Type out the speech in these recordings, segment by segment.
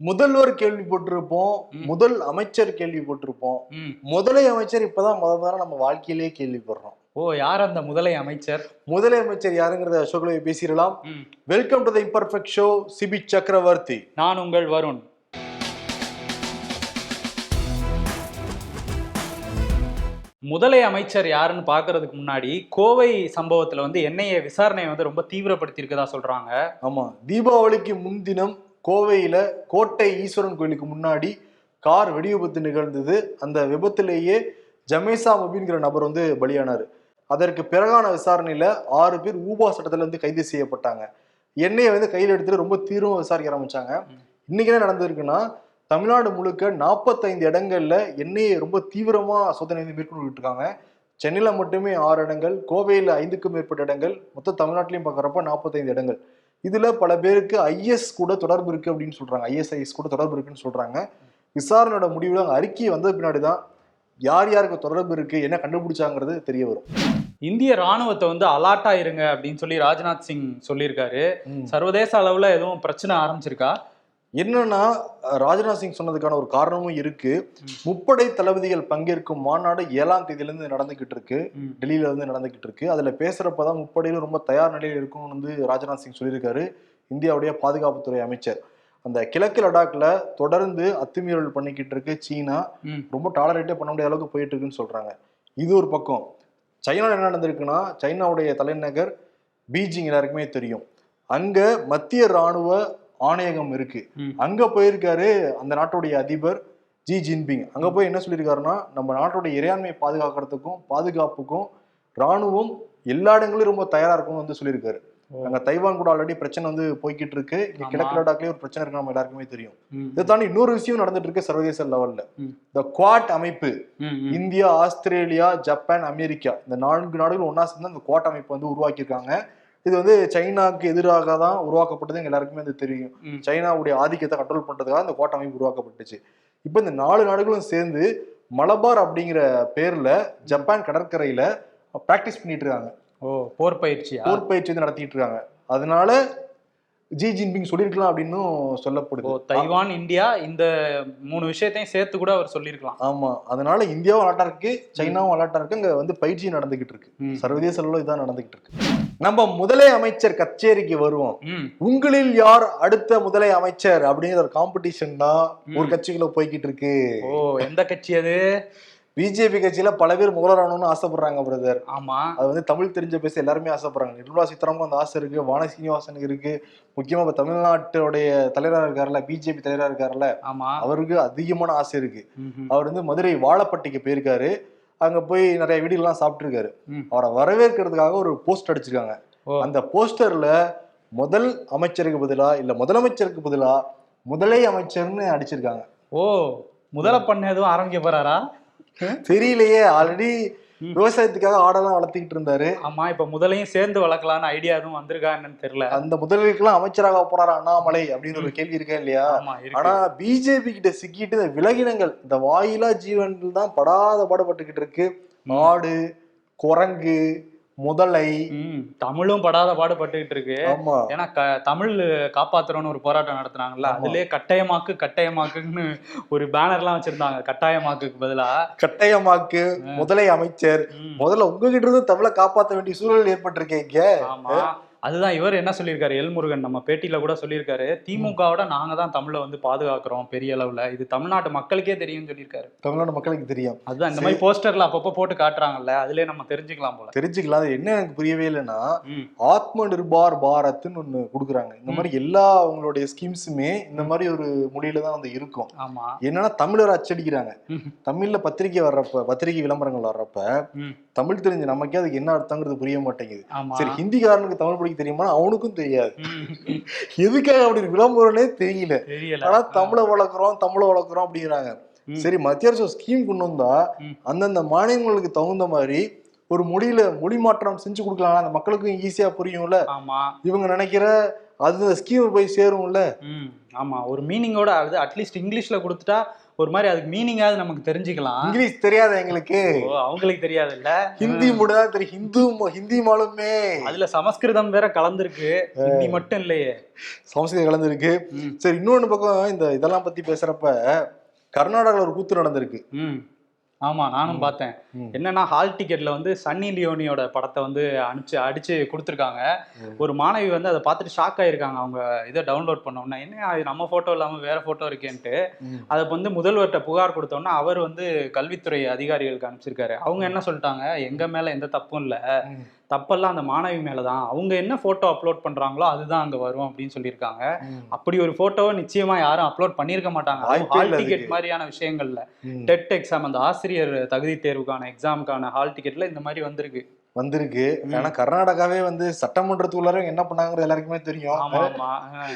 முதல்வர் கேள்விப்பட்டிருப்போம் ம். முதல் அமைச்சர் கேள்விப்பட்டிருப்போம் ம். முதலை அமைச்சர் இப்பதான் முத முதல்ல நம்ம வாழ்க்கையிலேயே கேள்விப்படுறோம் ஓ யார் அந்த முதலை அமைச்சர்? முதலை அமைச்சர் யாருங்கிறத அசோக்ல பேசிடலாம். Welcome to the imperfect show Sibi Chakravarthy. நான் உங்கள் வருண். முதலை அமைச்சர் யாருன்னு பார்க்கறதுக்கு முன்னாடி கோவை சம்பவத்துல வந்து என்ஐஏ விசாரணையை வந்து ரொம்ப தீவிரப்படுத்தி இருக்கதா சொல்றாங்க. ஆமா தீபாவளிக்கு முன்தினம் கோவையில் கோட்டை ஈஸ்வரன் கோயிலுக்கு முன்னாடி கார் வெடி விபத்து நிகழ்ந்தது. அந்த விபத்திலேயே ஜமேசா மபின்கிற நபர் வந்து பலியானார். அதற்கு பிறகான விசாரணையில் ஆறு பேர் ஊபா சட்டத்தில் வந்து கைது செய்யப்பட்டாங்க. எண்ணெயை வந்து கையில் எடுத்துட்டு ரொம்ப தீவிரமா விசாரிக்க ஆரம்பித்தாங்க இன்றைக்கி என்ன நடந்திருக்குன்னா தமிழ்நாடு முழுக்க நாற்பத்தைந்து இடங்களில் எண்ணெயை ரொம்ப தீவிரமாக சோதனை வந்து மேற்கொண்டுட்டு இருக்காங்க சென்னையில் மட்டுமே ஆறு இடங்கள் கோவையில் ஐந்துக்கும் மேற்பட்ட இடங்கள் மொத்தம் தமிழ்நாட்டிலையும் பார்க்குறப்ப நாற்பத்தைந்து இடங்கள். இதுல பல பேருக்கு ஐஎஸ் கூட தொடர்பு இருக்கு அப்படின்னு சொல்றாங்க. ஐஎஸ்ஐஎஸ் கூட தொடர்பு இருக்குன்னு சொல்றாங்க. விசாரணையோட முடிவுல அங்க அறிக்கை வந்த பின்னாடி தான் யார் யாருக்கு தொடர்பு இருக்கு என்ன கண்டுபிடிச்சாங்கிறது தெரிய வரும். இந்திய ராணுவத்தை வந்து அலாட்டா இருங்க அப்படின்னு சொல்லி ராஜ்நாத் சிங் சொல்லியிருக்காரு. சர்வதேச அளவுல எதுவும் பிரச்சனை ஆரம்பிச்சிருக்கா? என்னன்னா ராஜ்நாத் சிங் சொன்னதுக்கான ஒரு காரணமும் இருக்கு. முப்படை தளபதிகள் பங்கேற்கும் மாநாடு ஏழாம் தேதியில இருந்து நடந்துகிட்டு இருக்கு. டெல்லியில இருந்து நடந்துகிட்டு இருக்கு. அதுல பேசுறப்பதான் முப்படையிலும் ரொம்ப தயார் நிலையில் இருக்கும்னு வந்து ராஜ்நாத் சிங் சொல்லியிருக்காரு. இந்தியாவுடைய பாதுகாப்புத்துறை அமைச்சர். அந்த கிழக்கு லடாக்ல தொடர்ந்து அத்துமீறல் பண்ணிக்கிட்டு இருக்கு சீனா. ரொம்ப டாலரேட்டே பண்ண முடியாத அளவுக்கு போயிட்டு இருக்குன்னு சொல்றாங்க. இது ஒரு பக்கம். சைனால என்ன நடந்திருக்குன்னா சைனாவுடைய தலைநகர் பீஜிங் எல்லாருக்குமே தெரியும். அங்க மத்திய ராணுவ ஆணையகம் இருக்கு. அங்க போயிருக்காரு அந்த நாட்டுடைய அதிபர் ஜி ஜின்பிங் அங்க போய் என்ன சொல்லியிருக்காருன்னா நம்ம நாட்டுடைய இறையாண்மையை பாதுகாக்கிறதுக்கும் பாதுகாப்புக்கும் ராணுவம் எல்லா இடங்களிலும் ரொம்ப தயாரா இருக்கும்னு வந்து சொல்லியிருக்காரு. அங்க தைவான் கூட ஆல்ரெடி பிரச்சனை வந்து போய்கிட்டு இருக்கு இங்க. கிழக்கு லடாக்லயே ஒரு பிரச்சனை இருக்கு நம்ம எல்லாருக்குமே தெரியும். இதை தாண்டி இன்னொரு விஷயம் நடந்துட்டு இருக்கு சர்வதேச லெவல்ல. இந்த குவாட் அமைப்பு. இந்தியா ஆஸ்திரேலியா ஜப்பான் அமெரிக்கா இந்த நான்கு நாடுகள் ஒண்ணா சேர்ந்து அந்த குவாட் அமைப்பு வந்து உருவாக்கியிருக்காங்க இது வந்து சைனாக்கு எதிராக தான் உருவாக்கப்பட்டது எங்க எல்லாருக்குமே அது தெரியும். சைனாவுடைய ஆதிக்கத்தை கண்ட்ரோல் பண்றதுக்காக இந்த குவாட் அமைப்பு உருவாக்கப்பட்டுச்சு. இப்போ இந்த நாலு நாடுகளும் சேர்ந்து மலபார் அப்படிங்கிற பேர்ல ஜப்பான் கடற்கரையில பிராக்டிஸ் பண்ணிட்டு இருக்காங்க. ஓ போர் பயிற்சியா போர் பயிற்சி வந்து நடத்திட்டு இருக்காங்க. அதனால ஜி ஜின்பிங் சொல்லியிருக்கலாம் அப்படின்னு சொல்லப்படுது. தைவான் இந்தியா இந்த மூணு விஷயத்தையும் சேர்த்து கூட அவர் சொல்லியிருக்கலாம் ஆமா. அதனால இந்தியாவும் அலாட்டா இருக்கு சைனாவும் அலாட்டா இருக்கு அங்க வந்து பயிற்சி நடந்துகிட்டு இருக்கு. சர்வதேச அளவுல இதான் நடந்துகிட்டு இருக்கு. நம்ம முதலை அமைச்சர் கச்சேரிக்கு வருவோம். உங்களில் யார் அடுத்த முதலை அமைச்சர் அப்படிங்கிற ஒரு காம்படிஷன் தான். ஒரு கட்சிக்குள்ள போய்கிட்டு இருக்கு. ஓ எந்த கட்சி அது? பிஜேபி கட்சியில பல பேர் முதல்வர் ஆகணும்னு ஆசைப்படுறாங்க பிரதர் ஆமா. அது வந்து தமிழ் தெரிஞ்ச பேச எல்லாருமே ஆசைப்படுறாங்க. நிர்மலா சீதாராமன் அந்த ஆசை இருக்கு வான சீனிவாசனுக்கு இருக்கு. முக்கியமா இப்ப தமிழ்நாட்டுடைய தலைவரா இருக்காருல்ல பிஜேபி தலைவரா இருக்காருல்ல ஆமா. அவருக்கு அதிகமான ஆசை இருக்கு. அவர் வந்து மதுரை வாழப்பட்டிக்கு போயிருக்காரு. அங்க போய் நிறைய வீடுகள்லாம் சாப்பிட்டுருக்காரு. அவரை வரவேற்கிறதுக்காக ஒரு போஸ்ட் அடிச்சிருக்காங்க. அந்த போஸ்டர்ல முதல் அமைச்சருக்கு பதிலா இல்ல முதலமைச்சருக்கு பதிலா முதலை அமைச்சர்னு அடிச்சிருக்காங்க. ஓ முதல பண்ண எதுவும் ஆரம்பிக்க போறாரா? தெரியலையே ஆல்ரெடி. விவசாயத்துக்காக ஆடெல்லாம் வளர்த்திக்கிட்டு இருந்தாரு. ஆமா இப்ப முதலையும் சேர்ந்து வளர்க்கலாம்னு ஐடியா எதுவும் வந்திருக்கா என்னன்னு தெரியல. அந்த முதலுக்கெல்லாம் அமைச்சராக போறாரா அண்ணாமலை அப்படின்னு ஒரு கேள்வி இருக்கா இல்லையா? ஆமா ஆனா பிஜேபி கிட்ட சிக்கிட்டு இந்த விலகினங்கள் இந்த வாயிலா ஜீவன்கள் தான் படாத பாடுபட்டுக்கிட்டு இருக்கு. மாடு குரங்கு முதலை. தமிழும் படாத பாடுபட்டுக்கிட்டு இருக்கு. ஏன்னா க தமிழ் காப்பாத்துறோம்னு ஒரு போராட்டம் நடத்துனாங்கல்ல. அதுலயே கட்டாயமாக்கு கட்டாயமாக்குன்னு ஒரு பேனர்லாம் வச்சிருந்தாங்க கட்டாயமாக்குக்கு பதிலா. கட்டாயமாக்கு முதலை அமைச்சர். முதல்ல உங்ககிட்ட இருந்து தமிழை காப்பாற்ற வேண்டிய சூழல் ஏற்பட்டிருக்கே இங்க. ஆமா. அதுதான் இவர் என்ன சொல்லியிருக்காரு? எல்முருகன் நம்ம பேட்டியில கூட சொல்லியிருக்காரு. திமுகவோட நாங்க தான் தமிழை வந்து பாதுகாக்கிறோம் பெரிய அளவுல. இது தமிழ்நாட்டு மக்களுக்கே தெரியும்னு சொல்லியிருக்காரு. தமிழ்நாடு மக்களுக்கு தெரியும். அதுதான் இந்த மாதிரி போஸ்டர்ல அப்பப்போ போட்டு காட்டுறாங்கல்ல அதுலயே நம்ம தெரிஞ்சுக்கலாம் போல. தெரிஞ்சுக்கலாம். அது என்ன எனக்கு புரியவே இல்லைன்னா ஆத்ம நிர்பார் பாரத்னு ஒண்ணு கொடுக்குறாங்க. இந்த மாதிரி எல்லா அவங்களுடைய ஸ்கீம்ஸுமே இந்த மாதிரி ஒரு மொழியில தான் வந்து இருக்கும். ஆமா. என்னன்னா தமிழரை அச்சடிக்கிறாங்க. தமிழ்ல பத்திரிக்கை வர்றப்ப பத்திரிகை விளம்பரங்கள் வர்றப்ப தமிழ் தெரிஞ்ச நமக்கே அதுக்கு என்ன அர்த்தங்கிறது புரிய மாட்டேங்குது. சரி ஹிந்திக்காரனுக்கு தமிழ் படிக்க தெரியுமா அவனுக்கும் தெரியாது. எதுக்காக அப்படி விளம்பரம்னே தெரியல. ஆனா தமிழை வளர்க்குறோம் தமிழை வளர்க்குறோம் அப்படிங்கிறாங்க. சரி மத்திய அரசு ஸ்கீம் கொண்டு வந்தா. அந்தந்த மாநிலங்களுக்கு தகுந்த மாதிரி ஒரு மொழியில மொழி மாற்றம் செஞ்சு கொடுக்கலாம் அந்த மக்களுக்கும் ஈஸியா புரியும்ல. இவங்க நினைக்கிற அது அந்த ஸ்கீம் போய் சேரும்ல. ம் ஆமா. ஒரு மீனிங்கோட அது அட்லீஸ்ட் இங்கிலீஷ்ல கொடுத்துட்டா ஒரு மாதிரி அதுக்கு மீனிங்காவது நமக்கு தெரிஞ்சுக்கலாம். இங்கிலீஷ் தெரியாத எங்களுக்கு? அவங்களுக்கு தெரியாதுல்ல. ஹிந்தி மட்டும் தான் தெரியும். ஹிந்து ஹிந்தி மாலுமே. அதுல சமஸ்கிருதம் வேற கலந்துருக்கு. ஹிந்தி மட்டும் இல்லையே. சமஸ்கிருதம் கலந்துருக்கு. சரி இன்னொன்னு பக்கம் இந்த இதெல்லாம் பத்தி பேசுறப்ப கர்நாடகாவில் ஒரு கூத்து நடந்திருக்கு. ஆமா நானும் பார்த்தேன். என்னன்னா ஹால் டிக்கெட்ல வந்து சன்னி லியோனியோட படத்தை வந்து அனுப்பிச்சு அடிச்சு கொடுத்துருக்காங்க. ஒரு மாணவி வந்து அதை பார்த்துட்டு ஷாக் ஆயிருக்காங்க. அவங்க இதை டவுன்லோட் பண்ணோம்னா என்ன அது நம்ம போட்டோ இல்லாம வேற போட்டோ இருக்கேன்ட்டு. அதை வந்து முதல்வர்கிட்ட புகார் கொடுத்தோம்னா அவர் வந்து கல்வித்துறை அதிகாரிகளுக்கு அனுப்பிச்சிருக்காரு. அவங்க என்ன சொல்லிட்டாங்க? எங்க மேல எந்த தப்பும் இல்ல. தப்பெல்லாம் அந்த மாணவி மேலதான். அவங்க என்ன போட்டோ அப்லோட் பண்றாங்களோ அதுதான் அங்க வரும் அப்படின்னு சொல்லியிருக்காங்க. அப்படி ஒரு போட்டோவை நிச்சயமா யாரும் அப்லோட் பண்ணியிருக்க மாட்டாங்க. Hall ticket. மாதிரியான விஷயங்கள்ல. டெட் எக்ஸாம் அந்த ஆசிரியர் தகுதி தேர்வுக்கான எக்ஸாமுக்கான ஹால் டிக்கெட்ல இந்த மாதிரி வந்திருக்கு. வந்திருக்கு. ஏன்னா கர்நாடகாவே வந்து சட்டமன்றத்துக்குள்ளார என்ன பண்ணாங்கிறது எல்லாருக்குமே தெரியும்.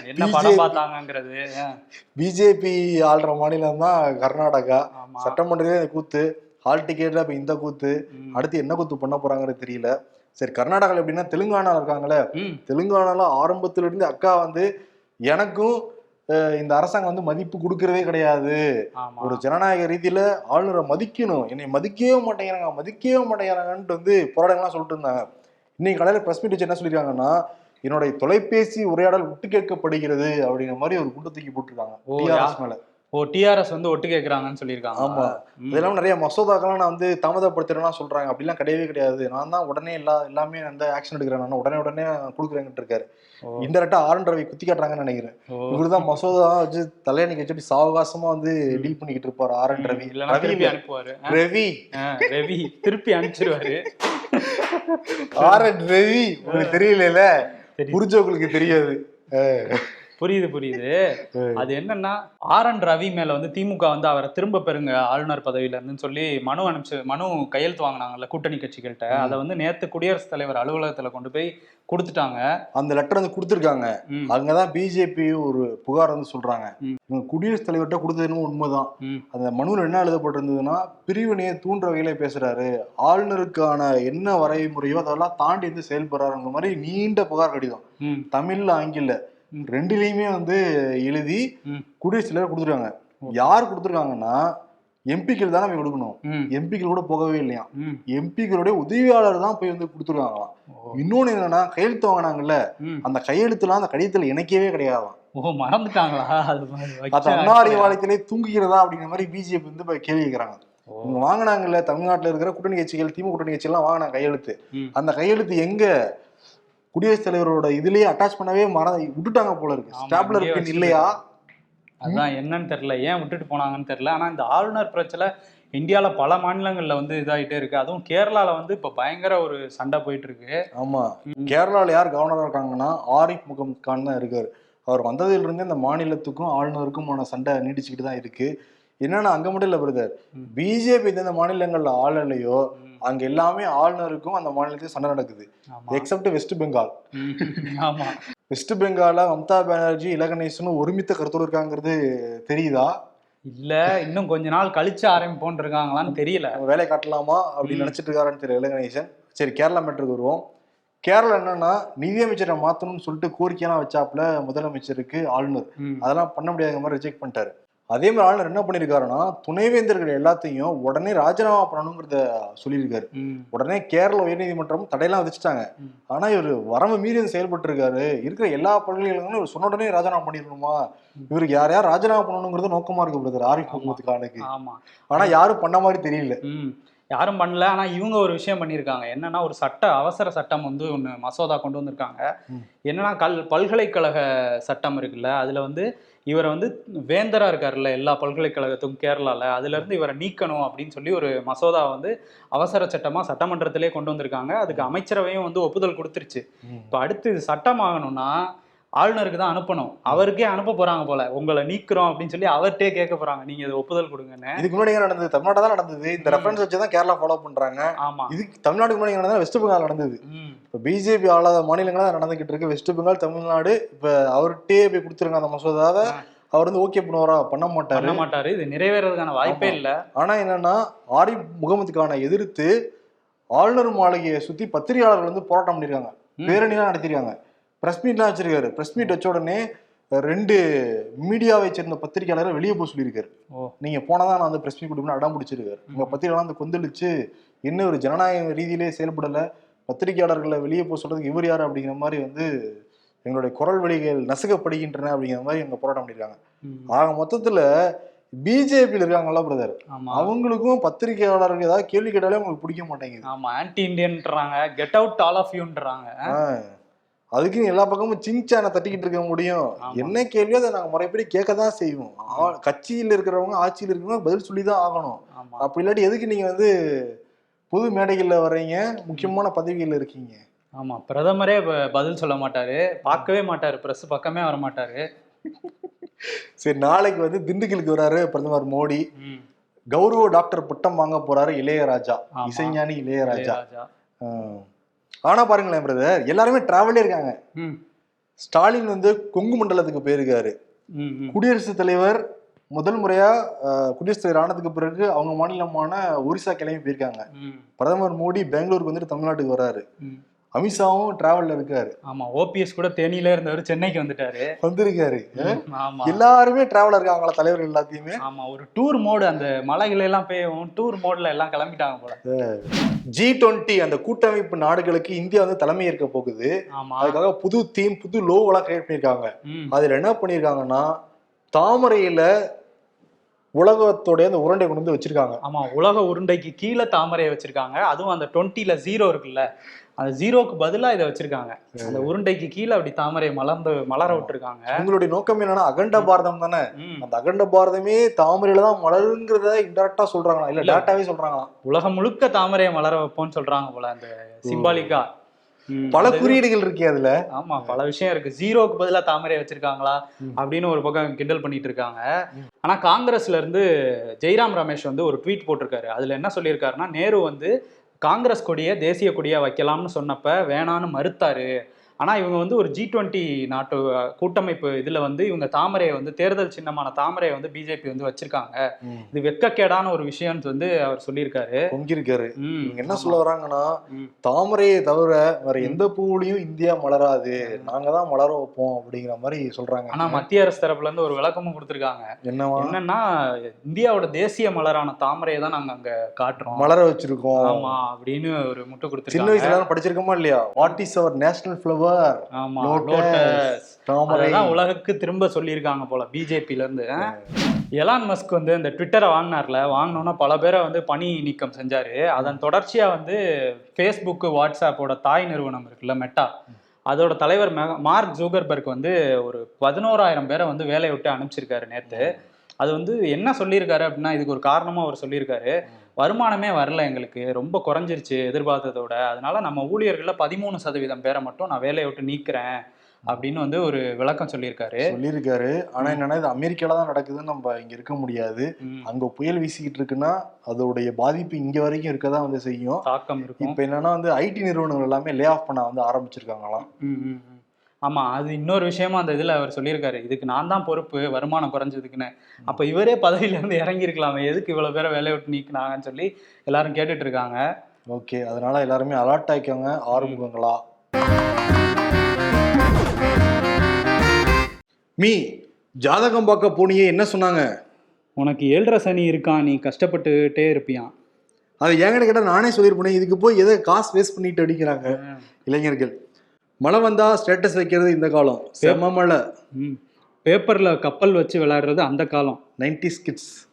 என்ன படம் பார்த்தாங்கங்கிறது. அஹ் பிஜேபி ஆள்ற மாநிலம் தான் கர்நாடகா. இந்த கூத்து ஹால் டிக்கெட்ல இப்ப இந்த கூத்து. அடுத்து என்ன கூத்து பண்ண போறாங்கிறது தெரியல. சரி கர்நாடகால எப்படின்னா தெலுங்கானா இருக்காங்களே. தெலுங்கானால ஆரம்பத்துல இருந்து அக்கா வந்து எனக்கும் இந்த அரசாங்கம் வந்து மதிப்பு கொடுக்கறதே கிடையாது. ஒரு ஜனநாயக ரீதியில ஆளுநரை மதிக்கணும். என்னை மதிக்கவே மாட்டேங்கிறாங்க மதிக்கவே மாட்டேங்கிறாங்கன்ட்டு வந்து போராட்டங்கள்லாம் சொல்லிட்டு இருந்தாங்க. இன்னைக்கு காலையில பிரஸ் மீட் வச்சு என்ன சொல்லியிருக்காங்கன்னா என்னுடைய தொலைபேசி உரையாடல் விட்டு கேட்கப்படுகிறது அப்படிங்கிற மாதிரி ஒரு கூட்டத்துக்கு போட்டிருக்காங்க. ஓ, டிஆர்எஸ் மேல. ஓ டிஆர்எஸ் வந்து ஒட்டு கேக்குறாங்கன்னு சொல்லியிருக்காங்க. ஆமா. இதெல்லாம் நிறைய மசோதாக்கெல்லாம் நான் வந்து தாமதப்படுத்துறேன்னா சொல்றாங்க. அப்படிலாம் கிடையவே கிடையாது. நான் தான் உடனே எல்லா எல்லாமே வந்து ஆக்ஷன் எடுக்கிறேன். நான் உடனே உடனே கொடுக்குறேங்கிட்டு இருக்காரு. ஓ, இன்டெரக்டா ஆர் ரவி குத்தி காட்டுறாங்கன்னு நினைக்கிறேன். ஓ. இவருதான் மசோதா வச்சு தலையணிக்கு வச்சுட்டு சாவகாசமா வந்து டீல் பண்ணிக்கிட்டு இருப்பாரு ஆர் என் ரவி ரவி அனுப்புவாரு. ரவி ரவி திருப்பி அனுப்பிச்சிருவாரு. ஆர் என் ரவி உங்களுக்கு தெரியல. புரிஞ்சவங்களுக்கு தெரியாது. புரியுது புரியுது. அது என்னன்னா ஆர் என் ரவி மேல வந்து திமுக வந்து அவரை திரும்ப பெறுங்க ஆளுநர் பதவியில இருந்துன்னு சொல்லி மனு அனுப்பிச்சு மனு கையெழுத்து வாங்கினாங்கல்ல கூட்டணி கட்சிகள்கிட்ட. அதை வந்து நேத்து குடியரசுத் தலைவர் அலுவலகத்துல கொண்டு போய் கொடுத்துட்டாங்க. அந்த லெட்டர் வந்து கொடுத்துருக்காங்க. அங்கதான் பிஜேபி ஒரு புகார் வந்து சொல்றாங்க. குடியரசுத் தலைவர்கிட்ட கொடுத்ததுன்னு உண்மைதான். அந்த மனுவில் என்ன எழுதப்பட்டிருந்ததுன்னா பிரிவினையை தூண்டுற வகையில பேசுறாரு. ஆளுநருக்கான என்ன வரைமுறையோ அதெல்லாம் தாண்டி வந்து செயல்படுறாருங்கிற மாதிரி நீண்ட புகார் கடிதம். தமிழ்ல ஆங்கில. ரெண்டுலயுமே வந்து எழுதி தலைவர் கொடுத்துருக்காங்க. யார் கொடுத்துருக்காங்கன்னா எம்பிக்கள் தானே போய் கொடுக்கணும். எம்பிக்கள் கூட போகவே இல்லையா. எம்பிக்களுடைய உதவியாளர் தான் போய் வந்து கொடுத்துருக்காங்களாம். இன்னொன்னு என்னன்னா கையெழுத்து வாங்கினாங்கல்ல. அந்த கையெழுத்துலாம் அந்த கடிதத்துல இணைக்கவே கிடையாதாம். ஓ மறந்துட்டாங்களா? அது மாதிரி அது வச்ச அண்ணா அறிவாலயத்திலே தூங்குகிறதா அப்படிங்கிற மாதிரி பிஜேபி வந்து இப்ப கேள்வி கேட்கறாங்க இவங்க வாங்கினாங்கல்ல தமிழ்நாட்டுல இருக்கிற கூட்டணி கட்சிகள் திமுக கூட்டணி கட்சிகள்லாம் வாங்கினாங்க கையெழுத்து. அந்த கையெழுத்து எங்க குடியரசுத் தலைவரோட இதுலயே அட்டாச் பண்ணவே மறந்து விட்டுட்டாங்க போல இருக்கு. ஸ்டாப்லர் பின் இல்லையா? அதான் என்னன்னு தெரியல. ஏன் விட்டுட்டு போனாங்கன்னு தெரியல. ஆனா இந்த ஆளுநர் பிரச்சனை இந்தியால பல மாநிலங்கள்ல வந்து இதாயிட்டே இருக்கு. அதுவும் கேரளால வந்து இப்ப பயங்கர ஒரு சண்டை போயிட்டு இருக்கு. ஆமா. ம். கேரளால யார் கவர்னரா இருக்காங்கன்னா ஆரிஃப் முகம் கான் தான் இருக்காரு. அவர் வந்ததுல இருந்தே இந்த மாநிலத்துக்கும் ஆளுநருக்குமான சண்டை நீடிச்சுக்கிட்டு தான் இருக்கு. என்னன்னா அங்க மட்டும் இல்ல பிரதர். பிஜேபி எந்தெந்த மாநிலங்கள்ல ஆளலையோ அங்க எல்லாமே ஆளுநருக்கும் அந்த மாநிலத்துக்கும் சண்டை நடக்குது. எக்ஸப்ட் வெஸ்ட் பெங்கால் ஆமா. வெஸ்ட் பெங்கால மம்தா பானர்ஜி இலகணேசனும் ஒருமித்த கருத்தோடு இருக்காங்கிறது தெரியுதா? இல்ல இன்னும் கொஞ்ச நாள் கழிச்சு ஆரம்பிப்போன் இருக்காங்களான்னு தெரியல. வேலையை காட்டலாமா அப்படின்னு. நினைச்சிட்டு இருக்காருன்னு தெரியல இலகணேசன் சரி கேரளா மேட்டருக்கு வருவோம். கேரளா என்னன்னா நிதியமைச்சரை மாத்தணும்னு சொல்லிட்டு கோரிக்கையெல்லாம் வச்சாப்புல முதலமைச்சருக்கு ஆளுநர். அதெல்லாம் பண்ண முடியாத மாதிரி ரிஜெக்ட் பண்ணிட்டாரு. அதே மாதிரி ஆளுநர் என்ன பண்ணிருக்காருன்னா துணைவேந்தர்கள் எல்லாத்தையும் உடனே ராஜினாமா பண்ணணுங்கிறத சொல்லியிருக்காரு. உடனே கேரள உயர்நீதிமன்றம் தடையெல்லாம் விதிச்சிட்டாங்க. ம். ஆனா இவர் வரம்பு மீறி செயல்பட்டு இருக்காரு இருக்கிற எல்லா பல்கலைக்கழகங்களும் இவர் சொன்ன உடனே ராஜினாமா பண்ணிடணுமா? இவருக்கு யார் யார் ராஜினாமா பண்ணணுங்கிறது நோக்கமா இருக்கு பிரதர் ஆரிஃப். முகமது கானுக்கு. ஆமா. ஆனா யாரும் பண்ண மாதிரி தெரியல. யாரும் பண்ணல. ஆனா இவங்க ஒரு விஷயம் பண்ணியிருக்காங்க. என்னன்னா ஒரு சட்ட அவசர சட்டம் வந்து ஒன்று மசோதா கொண்டு வந்திருக்காங்க. என்னன்னா கல் பல்கலைக்கழக சட்டம் இருக்குல்ல அதுல வந்து இவரை வந்து வேந்தரா இருக்காருல்ல எல்லா பல்கலைக்கழகத்துக்கும் கேரளால அதுல இருந்து இவரை நீக்கணும் அப்படின்னு சொல்லி ஒரு மசோதா வந்து அவசர சட்டமா சட்டமன்றத்திலே கொண்டு வந்திருக்காங்க. அதுக்கு அமைச்சரவையும் வந்து ஒப்புதல் கொடுத்துருச்சு. இப்போ அடுத்து இது சட்டம் ஆகணும்னா ஆளுநருக்கு தான் அனுப்பணும். அவருக்கே அனுப்ப போறாங்க போல. உங்களை நீக்குறோம் அப்படின்னு சொல்லி அவர்கிட்டே கேட்க போறாங்க. நீங்க இது ஒப்புதல் கொடுங்கன்னு. இதுக்கு முன்னாடி நடந்தது? தமிழ்நாடு தான் நடந்தது. இந்த. ரெஃபரன்ஸ் வச்சு தான் கேரளா ஃபாலோ பண்றாங்க. ஆமா. இதுக்கு தமிழ்நாட்டுக்கு முன்னாடி நடந்தது வெஸ்ட் பெங்கால் நடந்தது. இப்போ பிஜேபி ஆளாத மாநிலங்களா தான் நடந்துகிட்டு இருக்கு. வெஸ்ட் பெங்கால் தமிழ்நாடு இப்ப அவர்கிட்டே போய் கொடுத்துருங்க அந்த மசோதாவை. அவர் வந்து ஓகே பண்ணுவாரா? பண்ண மாட்டாரு. பண்ண மாட்டாரு. இது நிறைவேறதுக்கான வாய்ப்பே. இல்ல. ஆனா என்னன்னா ஆரிஃப் முகமதுக்கான எதிர்த்து ஆளுநர் மாளிகையை சுத்தி பத்திரிகையாளர்கள் வந்து போராட்டம் பண்ணிருக்காங்க. பேரணிலாம் நடத்திருக்காங்க. பிரஸ் மீட்லாம் வச்சிருக்காரு. பிரஸ் மீட் வச்ச உடனே ரெண்டு மீடியாவை சேர்ந்த பத்திரிகையாளரை வெளியே போக சொல்லியிருக்காரு. நீங்க போனதான் நான் வந்து பிரஸ் மீட் கொடுப்பேன் அடம் பிடிச்சிருக்காரு. உங்க பத்திரிகையாளர் வந்து கொந்தளிச்சு என்ன ஒரு ஜனநாயக ரீதியிலே செயல்படல பத்திரிகையாளர்களை வெளியே போக சொல்றதுக்கு இவர் யாரு அப்படிங்கிற மாதிரி வந்து எங்களுடைய குரல் வழிகள் நசுக்கப்படுகின்றன அப்படிங்கிற மாதிரி இவங்க போராட்டம் பண்ணிருக்காங்க ம். ஆக மொத்தத்துல பிஜேபியில் இருக்காங்கல்ல பிரதர் அவங்களுக்கும் பத்திரிகையாளர்கள் ஏதாவது கேள்வி கேட்டாலே அவங்களுக்கு பிடிக்க மாட்டேங்குது. ஆமா ஆன்டி இந்தியன்றாங்க கெட் அவுட் ஆல் ஆஃப் யூன்றாங்க. அதுக்குன்னு எல்லா பக்கமும் சிங்சானை தட்டிக்கிட்டு இருக்க முடியும். என்ன கேள்வியோ அதை நாங்க முறைப்படி கேட்க தான் செய்வோம் கட்சியில் இருக்கிறவங்க ஆட்சியில் இருக்கிறவங்க பதில் சொல்லி தான் ஆகணும் அப்படி இல்லாட்டி எதுக்கு நீங்க வந்து பொது மேடைகள்ல வர்றீங்க? முக்கியமான பதவிகள்ல இருக்கீங்க. ஆமா. பிரதமரே பதில் சொல்ல மாட்டாரு. பார்க்கவே மாட்டாரு. பிரஸ் பக்கமே வர மாட்டாரு. சரி நாளைக்கு வந்து திண்டுக்கலுக்கு வராரு பிரதமர் மோடி. கௌரவ டாக்டர் பட்டம் வாங்க போறாரு இளையராஜா. இசைஞானி இளையராஜா. ஆனா பாருங்களேன் பிரதர் எல்லாருமே டிராவலே இருக்காங்க. ஸ்டாலின் வந்து கொங்கு மண்டலத்துக்கு போயிருக்காரு. குடியரசுத் தலைவர் முதல் முறையா குடியரசுத் தலைவர் ஆனதுக்கு பிறகு அவங்க மாநிலமான ஒரிசா கிளம்பி போயிருக்காங்க. பிரதமர் மோடி பெங்களூருக்கு வந்துட்டு தமிழ்நாட்டுக்கு வராரு ம். அமித்ஷாவும் டிராவல்ல இருக்காரு. ஆமா ஓபிஎஸ் கூட தேனியில இருந்தவர் சென்னைக்கு வந்துட்டாரு. வந்திருக்காரு. ஆமா. எல்லாருமே டிராவலர் இருக்காங்களா தலைவர்கள் எல்லாத்தையுமே. ஆமா ஒரு டூர் மோடு அந்த மலைகள் எல்லாம் பெய்யும் டூர் மோட்ல எல்லாம் கிளம்பிட்டாங்க போல. ஜி டுவெண்ட்டி அந்த கூட்டமைப்பு நாடுகளுக்கு இந்தியா வந்து தலைமை ஏற்க போகுது. ஆமா. அதுக்காக புது தீம் புது லோவெல்லாம் கிரியேட் பண்ணியிருக்காங்க. அதுல என்ன பண்ணியிருக்காங்கன்னா தாமரையில உலகத்தோடைய அந்த உருண்டை கொண்டு வந்து வச்சிருக்காங்க. ஆமா உலக உருண்டைக்கு கீழே தாமரையை வச்சிருக்காங்க. அதுவும் அந்த டுவெண்ட்டில ஜீரோ இருக்குல்ல. அந்த ஜீரோக்கு பதிலா இதை வச்சிருக்காங்க. அந்த உருண்டைக்கு கீழே அப்படி தாமரையை மலர்ந்து மலர விட்டுருக்காங்க. உங்களுடைய நோக்கம் என்னன்னா அகண்ட பாரதம் தானே. அந்த அகண்ட பாரதமே தாமரையில தான் மலருங்கிறத இன்டெரக்டா சொல்றாங்களா இல்ல. டேட்டாவே சொல்றாங்களா உலகம் முழுக்க தாமரையை மலர வைப்போம்னு சொல்றாங்க போல அந்த சிம்பாலிக்கா பல குறியீடுகள் இருக்கே அதுல. ஆமா பல விஷயம் இருக்கு. ஜீரோக்கு பதிலா தாமரை வச்சிருக்காங்களா. அப்படின்னு ஒரு பக்கம் கிண்டல் பண்ணிட்டு இருக்காங்க. ஆனா காங்கிரஸ்ல இருந்து ஜெய்ராம் ரமேஷ் வந்து ஒரு ட்வீட் போட்டிருக்காரு. அதுல என்ன சொல்லியிருக்காருன்னா நேரு வந்து காங்கிரஸ் கொடியை தேசிய கொடியாக வைக்கலாம்னு சொன்னப்ப வேணான்னு மறுத்தாரு. ஆனா இவங்க வந்து ஒரு ஜி டுவெண்ட்டி நாட்டு கூட்டமைப்பு இதுல வந்து இவங்க தாமரையை வந்து தேர்தல் சின்னமான தாமரையை வந்து பிஜேபி வந்து வச்சிருக்காங்க. இது வெட்கக்கேடான ஒரு விஷயம்னு வந்து அவர் சொல்லியிருக்காரு. இவங்க என்ன. சொல்ல வராங்கன்னா. தாமரையை தவிர வேற. எந்த பூவுலயும் இந்தியா மலராது. நாங்க தான் மலர வைப்போம் அப்படிங்கிற மாதிரி சொல்றாங்க. ஆனா மத்திய அரசு தரப்புல இருந்து ஒரு விளக்கமும் கொடுத்திருக்காங்க. என்னவா? என்னன்னா இந்தியாவோட தேசிய மலரான தாமரையை தான் நாங்க அங்க காட்டுறோம். மலர வச்சிருக்கோம். ஆமா அப்படின்னு ஒரு முட்டை சின்ன கொடுத்துருக்காங்க வயசுல படிச்சிருக்கோமா இல்லையா? What is our national flower ஆமா Lotus. லோட்டஸ். உலகுக்கு திரும்ப சொல்லியிருக்காங்க போல பிஜேபில இருந்து எலான் மஸ்க் வந்து இந்த ட்விட்டரை வாங்கினார்ல வாங்கினோன்னா பல பேரை வந்து பணி நீக்கம் செஞ்சாரு. அதன் தொடர்ச்சியா வந்து ஃபேஸ்புக்கு வாட்ஸ்அப்போட தாய் நிறுவனம் இருக்குல்ல மெட்டா அதோட தலைவர் மார்க் ஜூகர்பர்க் வந்து ஒரு பதினோராயிரம் பேரை வந்து வேலையை விட்டு அனுப்பிச்சிருக்காரு நேத்து. அது வந்து என்ன சொல்லியிருக்காரு அப்படின்னா இதுக்கு ஒரு காரணமா அவர் சொல்லியிருக்காரு. வருமானமே வரல எங்களுக்கு. ரொம்ப குறைஞ்சிருச்சு எதிர்பார்த்ததோட. அதனால நம்ம ஊழியர்கள்ல பதிமூணு சதவீதம் பேரை மட்டும் நான் வேலையை விட்டு நீக்கிறேன் அப்படின்னு வந்து ஒரு விளக்கம் சொல்லியிருக்காரு. சொல்லியிருக்காரு. ஆனா என்னன்னா இது அமெரிக்கால தான் நடக்குதுன்னு நம்ம இங்க இருக்க முடியாது. அங்க புயல் வீசிக்கிட்டு இருக்குன்னா அதோடைய பாதிப்பு இங்க வரைக்கும் இருக்கதான் வந்து செய்யும். தாக்கம் இருக்கும். இப்ப என்னன்னா வந்து ஐடி நிறுவனங்கள் எல்லாமே லே ஆஃப் பண்ண வந்து ஆரம்பிச்சிருக்காங்களாம். ம், ம், ம். ஆமா அது இன்னொரு விஷயமா அந்த இதுல அவர் சொல்லியிருக்காரு. இதுக்கு நான் தான் பொறுப்பு வருமானம் குறைஞ்சதுக்குன்னு. அப்ப இவரே பதவியில இருந்து இறங்கி இருக்கலாமே எதுக்கு இவ்வளவு பேரை வேலையை விட்டு நீக்கினாங்கன்னு சொல்லி எல்லாரும் கேட்டுட்டு இருக்காங்க ஓகே அதனால எல்லாருமே அலர்ட் ஆயிக்கோங்க ஆறுமுகங்களா? மீ ஜாதகம் பார்க்க போனியே என்ன சொன்னாங்க? உனக்கு ஏழரை சனி இருக்கான் நீ கஷ்டப்பட்டுட்டே இருப்பியான் அது என்கிட்ட கேட்டா நானே சொல்லியிருப்பேன் இதுக்கு போய் எதை காசு வேஸ்ட் பண்ணிட்டு அடிக்கிறாங்க இளைஞர்கள். மழை வந்தா ஸ்டேட்டஸ் வைக்கிறது இந்த காலம். செம மழை. ம். பேப்பர்ல கப்பல் வச்சு விளையாடுறது அந்த காலம். Ninety kids.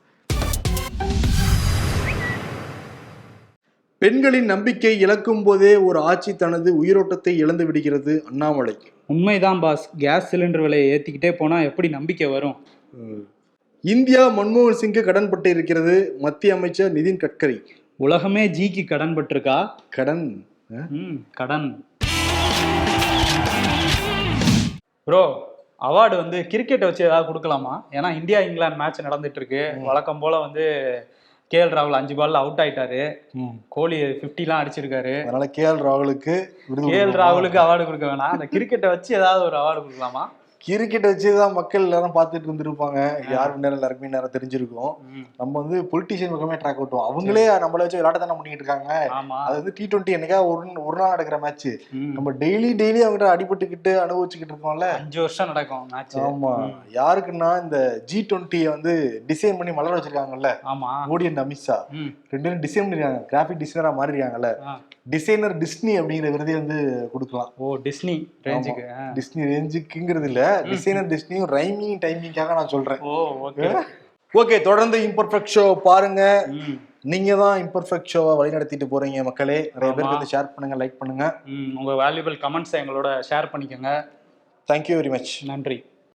பெண்களின் நம்பிக்கை இழக்கும் போதே ஒரு ஆட்சி தனது உயிரோட்டத்தை இழந்து விடுகிறது அண்ணாமலை. உண்மைதான் பாஸ். கேஸ் சிலிண்டர் விலையை ஏத்திக்கிட்டே போனா எப்படி நம்பிக்கை வரும்? இந்தியா மன்மோகன் சிங்கு கடன் பட்டு இருக்கிறது மத்திய அமைச்சர் நிதின் கட்கரி. உலகமே ஜிக்கு கடன். பட்டிருக்கா கடன் கடன். ப்ரோ அவார்டு வந்து கிரிக்கெட்டை வச்சு ஏதாவது கொடுக்கலாமா? ஏன்னா இந்தியா இங்கிலாந்து மேட்ச் நடந்துட்டு இருக்கு வழக்கம் போல வந்து கேஎல் ராகுல் அஞ்சு பால்ல அவுட் ஆயிட்டாரு. கோலி 50 எல்லாம் அடிச்சிருக்காரு. அதனால கே எல் ராகுலுக்கு கேஎல் கொடுக்கணுமா? ராகுலுக்கு அவார்டு கொடுக்க வேணாம். அந்த கிரிக்கெட்டை வச்சு ஏதாவது ஒரு அவார்டு கொடுக்கலாமா? கிரிக்கெட் வச்சுதான் மக்கள் எல்லாரும் பார்த்துட்டு இருந்திருப்பாங்க. யார் நேரம் எல்லாருக்குமே நேரம் தெரிஞ்சிருக்கும். நம்ம வந்து பொலிட்டீஷியன் பக்கமே ட்ராக் ஓட்டுவோம். அவங்களே நம்மள வச்சு விளையாட்ட தானே பண்ணிட்டு இருக்காங்க அது வந்து டி டுவெண்ட்டி என்னைக்கா ஒரு ஒரு நாள் நடக்கிற மேட்ச். நம்ம டெய்லி டெய்லி அவங்ககிட்ட அடிபட்டுக்கிட்டு அனுபவிச்சுக்கிட்டு இருக்கோம்ல அஞ்சு வருஷம் நடக்கும் மேட்ச் ஆமா. யாருக்குன்னா இந்த ஜி டுவெண்ட்டியை வந்து டிசைன் பண்ணி மலர வச்சிருக்காங்கல்ல. மோடி அண்ட் அமித்ஷா. ரெண்டு பேரும் டிசைன் பண்ணிருக்காங்க. கிராஃபிக் டிசைனரா மாறிருக்காங்கல்ல. ஆ. டிசைனர் டிஸ்னி அப்படிங்கிற விருதே வந்து கொடுக்கலாம். ஓ டிஸ்னி ரேஞ்சுக்கு. டிஸ்னி ரேஞ்சுக்குங்கிறது இல்ல. டிசைனர் டிஸ்னியும் ரைமிங் டைமிங்காக நான் சொல்றேன். ஓகே தொடர்ந்து இம்பர்ஃபெக்ட் ஷோ பாருங்க. நீங்க தான் இம்பர்ஃபெக்ட் ஷோவை வழி நடத்திட்டு போறீங்க மக்களே. நிறைய பேருக்கு வந்து ஷேர் பண்ணுங்க லைக் பண்ணுங்க. உங்க வேல்யூபிள் கமெண்ட்ஸ் எங்களோட ஷேர் பண்ணிக்கோங்க. தேங்க்யூ வெரி மச் நன்றி.